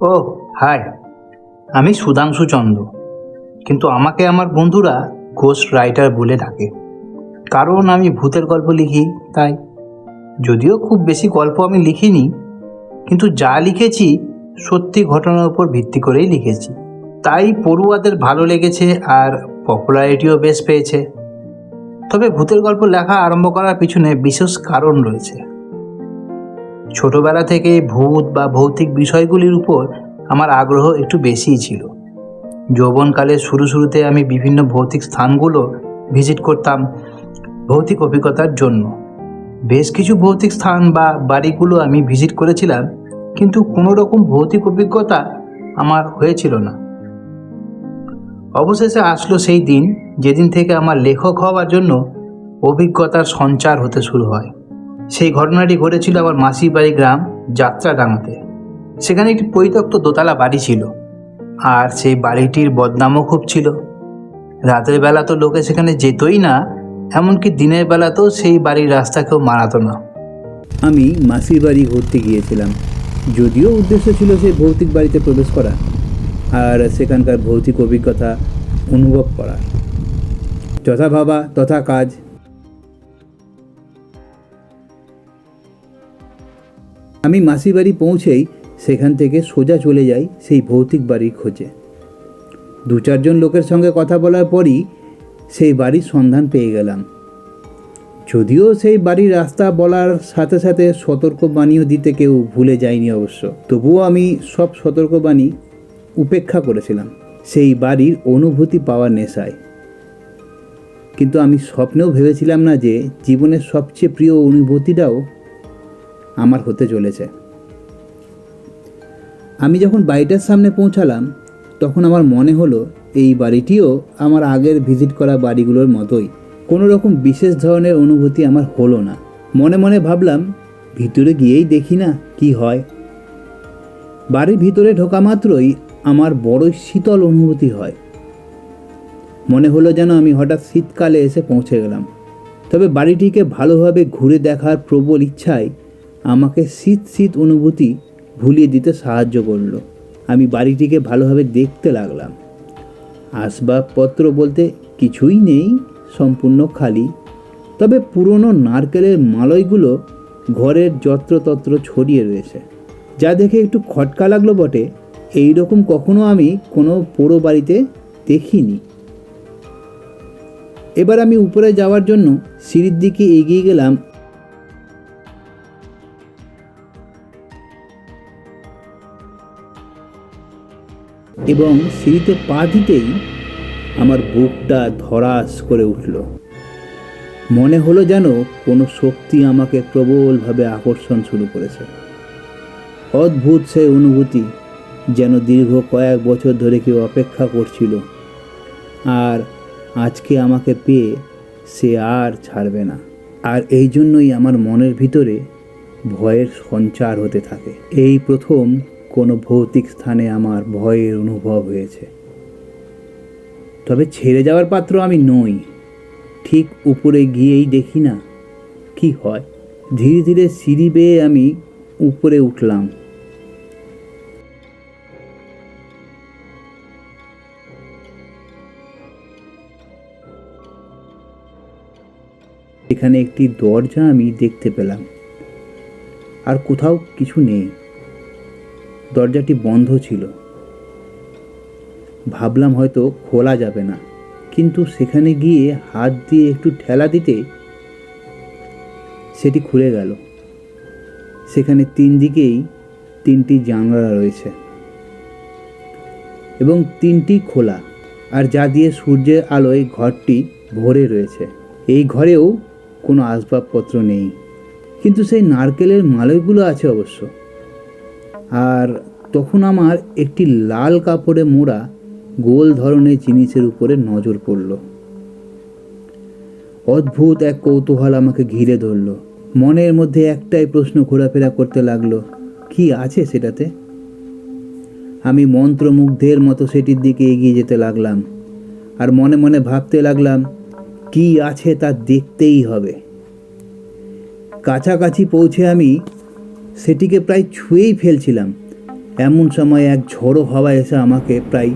ও, high. আমি সুধাংশু চন্দ্র। কিন্তু আমাকে আমার বন্ধুরা ঘোষ রাইটার বলে ডাকে। কারণ আমি ভূতের গল্প লিখি, তাই। যদিও খুব বেশি গল্প আমি লিখিনি, কিন্তু যা লিখেছি সত্যি ঘটনার উপর ভিত্তি করেই লিখেছি। তাই পড়ুয়াদের ভালো লেগেছে আর পপুলারিটিও বেশ পেয়েছে। তবে ভূতের গল্প লেখা আরম্ভ করার পিছনে বিশেষ কারণ রয়েছে। ছোটবেলা থেকে ভূত বা ভৌতিক বিষয়গুলির উপর আমার আগ্রহ একটু বেশিই ছিল। যৌবনকালে শুরু শুরুতে আমি বিভিন্ন ভৌতিক স্থানগুলো ভিজিট করতাম ভৌতিক অভিজ্ঞতার জন্য। বেশ কিছু ভৌতিক স্থান বা বাড়িগুলো আমি ভিজিট করেছিলাম, কিন্তু কোনো রকম ভৌতিক অভিজ্ঞতা আমার হয়েছিল না। অবশেষে আসলো সেই দিন, যেদিন থেকে আমার লেখক হওয়ার জন্য অভিজ্ঞতার সঞ্চার হতে শুরু হয়। সেই ঘটনাটি ঘটেছিল আমার মাসির বাড়ি গ্রাম যাত্রাডাঙ্গাতে সেখানে একটি পরিত্যক্ত দোতলা বাড়ি ছিল আর সেই বাড়িটির বদনামও খুব ছিল। রাতের বেলা তো লোকে সেখানে যেতই না, এমনকি দিনের বেলাতেও সেই বাড়ির রাস্তা কেউ মারাতো না। আমি মাসির বাড়ি ঘুরতে গিয়েছিলাম। যদিও উদ্দেশ্য ছিল সেই ভৌতিক বাড়িতে প্রবেশ করা আর সেখানকার ভৌতিক অভিজ্ঞতা অনুভব করা। যথা ভাবা তথা কাজ আমি মাসির বাড়ি পৌঁছেই সেখান থেকে সোজা চলে যাই সেই ভৌতিক বাড়ির খোঁজে। দু চারজন লোকের সঙ্গে কথা বলার পরই সেই বাড়ির সন্ধান পেয়ে গেলাম। যদিও সেই বাড়ির রাস্তা বলার সাথে সাথে সতর্কবাণীও দিতে কেউ ভুলে যায়নি অবশ্য। তবুও আমি সব সতর্কবাণী উপেক্ষা করেছিলাম, সেই বাড়ির অনুভূতি পাওয়ার নেশায়। কিন্তু আমি স্বপ্নেও ভেবেছিলাম না যে জীবনের সবচেয়ে প্রিয় অনুভূতিটাও আমার হতে চলেছে। আমি যখন বাড়িটার সামনে পৌঁছালাম, তখন আমার মনে হলো, এই বাড়িটিও আমার আগের ভিজিট করা বাড়িগুলোর মতোই। কোনো রকম বিশেষ ধরনের অনুভূতি আমার হলো না। মনে মনে ভাবলাম, ভিতরে গিয়েই দেখি না কি হয়। বাড়ির ভিতরে ঢোকা মাত্রই আমার বড়ই শীতল অনুভূতি হয়। মনে হলো যেন আমি হঠাৎ শীতকালে এসে পৌঁছে গেলাম। তবে বাড়িটিকে ভালোভাবে ঘুরে দেখার প্রবল ইচ্ছায় আমাকে শীত শীত অনুভূতি ভুলিয়ে দিতে সাহায্য করল। আমি বাড়িটিকে ভালোভাবে দেখতে লাগলাম। আসবাবপত্র বলতে কিছুই নেই, সম্পূর্ণ খালি। তবে পুরনো নারকেলের মালয়গুলো ঘরের যত্রতত্র ছড়িয়ে রয়েছে। যা দেখে একটু খটকা লাগল বটে। এই রকম কখনো আমি কোনো পোড়ো বাড়িতে দেখিনি। এবার আমি উপরে যাওয়ার জন্য সিঁড়ির দিকে এগিয়ে গেলাম এবং সিঁড়িতে পা দিতেই আমার বুকটা ধরাস করে উঠল। মনে হলো যেন কোনো শক্তি আমাকে প্রবলভাবে আকর্ষণ শুরু করেছে। অদ্ভুত সেই অনুভূতি যেন দীর্ঘ কয়েক বছর ধরে কেউ অপেক্ষা করছিল, আর আজকে আমাকে পেয়ে সে আর ছাড়বে না। আর এই জন্যই আমার মনের ভিতরে ভয়ের সঞ্চার হতে থাকে। এই প্রথম কোনো ভৌতিক স্থানে আমার ভয়ের অনুভব হয়েছে। তবে ছেড়ে যাওয়ার পাত্র আমি নই। ঠিক উপরে গিয়েই দেখি না কি হয়। ধীরে ধীরে সিঁড়ি বেয়ে আমি উপরে উঠলাম। এখানে একটি দরজা আমি দেখতে পেলাম। আর কোথাও কিছু নেই। দরজাটি বন্ধ ছিল। ভাবলাম হয়তো খোলা যাবে না, কিন্তু সেখানে গিয়ে হাত দিয়ে একটু ঠেলা দিতে সেটি খুলে গেল। সেখানে তিন দিকেই তিনটি জানলা রয়েছে এবং তিনটি খোলা, আর যা দিয়ে সূর্যের আলোয় ঘরটি ভরে রয়েছে। এই ঘরেও কোনো আসবাবপত্র নেই, কিন্তু সেই নারকেলের মালয়গুলো আছে অবশ্য। আর তখন আমার একটি লাল কাপড়ে মোড়া গোল ধরনের জিনিসের উপরে নজর পড়ল। অদ্ভুত এক কৌতূহল আমাকে ঘিরে ধরল। মনের মধ্যে একটাই প্রশ্ন ঘোরাফেরা করতে লাগল, কি আছে সেটাতে? আমি মন্ত্রমুগ্ধের মতো সেটির দিকে এগিয়ে যেতে লাগলাম আর মনে মনে ভাবতে লাগলাম, কি আছে তা দেখতেই হবে। কাছাকাছি পৌঁছে আমি সেটিকে প্রায় ছুঁয়েই ফেলছিলাম। এমন সময় এক ঝড়ো হাওয়া এসে আমাকে প্রায়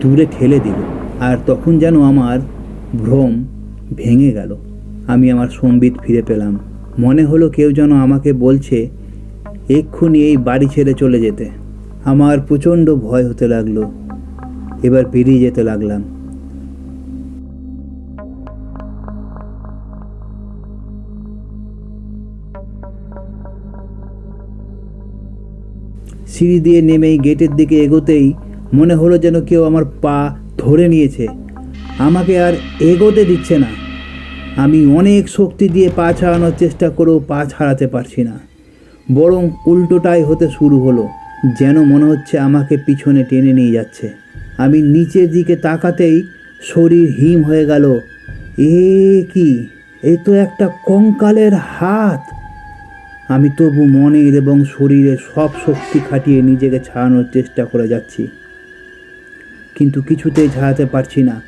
দূরে ঠেলে দিল। আর তখন যেন আমার ভ্রম ভেঙে গেল। আমি আমার সম্বিত ফিরে পেলাম। মনে হলো কেউ যেন আমাকে বলছে, এক্ষুনি এই বাড়ি ছেড়ে চলে যেতে। আমার প্রচণ্ড ভয় হতে লাগল। এবার বেরিয়ে যেতে লাগলাম। সিঁড়ি দিয়ে নেমেই গেটের দিকে এগোতেই মনে হলো যেন কেউ আমার পা ধরে নিয়েছে। আমাকে আর এগোতে দিচ্ছে না। আমি অনেক শক্তি দিয়ে পা ছাড়ানোর চেষ্টা করেও পা ছাড়াতে পারছি না। বরং উল্টোটাই হতে শুরু হলো, যেন মনে হচ্ছে আমাকে পিছনে টেনে নিয়ে যাচ্ছে। আমি নিচের দিকে তাকাতেই শরীর হিম হয়ে গেল। এ কি? এ তো একটা কঙ্কালের হাত। আমি তবু মনের এবং শরীরের সব শক্তি খাটিয়ে নিজেকে ছাড়ানোর চেষ্টা করে যাচ্ছি। কিন্তু কিছুতেই ছাড়াতে পারছি না।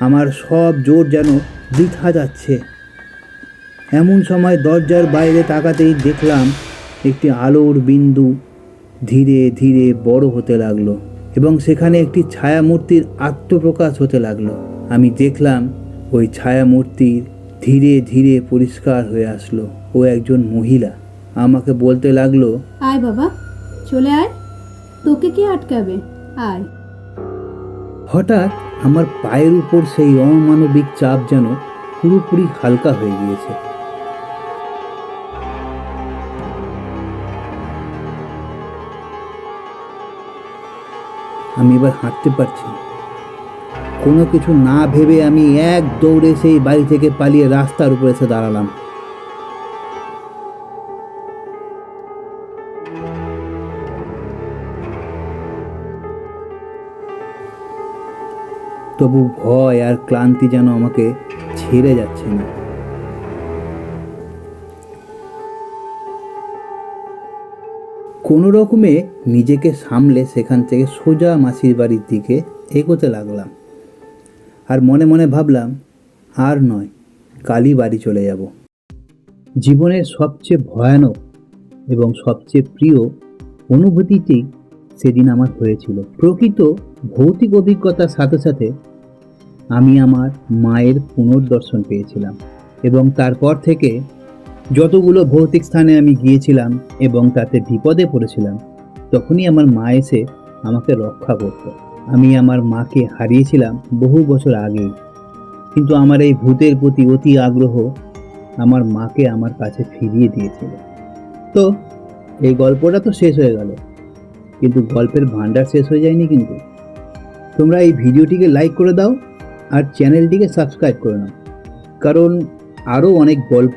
আমার সব জোর যেন বৃথা যাচ্ছে। এমন সময় দরজার বাইরে তাকাতেই দেখলাম একটি আলোর বিন্দু ধীরে ধীরে বড় হতে লাগল এবং সেখানে একটি ছায়ামূর্তির আত্মপ্রকাশ হতে লাগল। আমি দেখলাম ওই ছায়ামূর্তির ধীরে ধীরে পরিষ্কার হয়ে আসলো। ও একজন মহিলা। আমাকে বলতে লাগল আয় বাবা চলে আয়। তোকে কে আটকাবে? আয়। হঠাৎ আমার পায়ের উপর সেই অমানবিক চাপ যেন পুরোপুরি হালকা হয়ে গিয়েছে। আমি এবার হাঁটতে পারছি কোনো কিছু না ভেবে আমি এক দৌড়ে সেই বাড়ি থেকে পালিয়ে রাস্তার উপর এসে দাঁড়ালাম। তবু ভয় আর ক্লান্তি যেন আমাকে ছেড়ে যাচ্ছে না। কোনো রকমে নিজেকে সামলে সেখান থেকে সোজা মাসির বাড়ির দিকে এগোতে লাগলাম। আর মনে মনে ভাবলাম, আর নয়, কালই বাড়ি চলে যাব। জীবনের সবচেয়ে ভয়ানক এবং সবচেয়ে প্রিয় অনুভূতিটি সেদিন আমার হয়েছিল। প্রকৃত ভৌতিক অভিজ্ঞতার সাথে সাথে আমি আমার মায়ের পুনর্দর্শন পেয়েছিলাম এবং তারপর থেকে যতগুলো ভৌতিক স্থানে আমি গিয়েছিলাম এবং তাতে বিপদে পড়েছিলাম, তখনই আমার মা এসে আমাকে রক্ষা করত। আমি আমার মাকে হারিয়েছিলাম বহু বছর আগেই। কিন্তু আমার এই ভূতের প্রতি অতি আগ্রহ আমার মাকে আমার কাছে ফিরিয়ে দিয়েছিল। তো, এই গল্পটা তো শেষ হয়ে গেল। কিন্তু গল্পের ভান্ডার শেষ হয়ে যায়নি কিন্তু। তোমরা এই ভিডিওটিকে লাইক করে দাও। আর চ্যানেলটিকে সাবস্ক্রাইব করে নাও কারণ আরও অনেক গল্প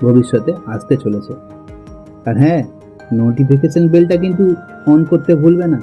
ভবিষ্যতে আসতে চলেছে। আর হ্যাঁ নোটিফিকেশন বেলটা কিন্তু অন করতে ভুলবে না।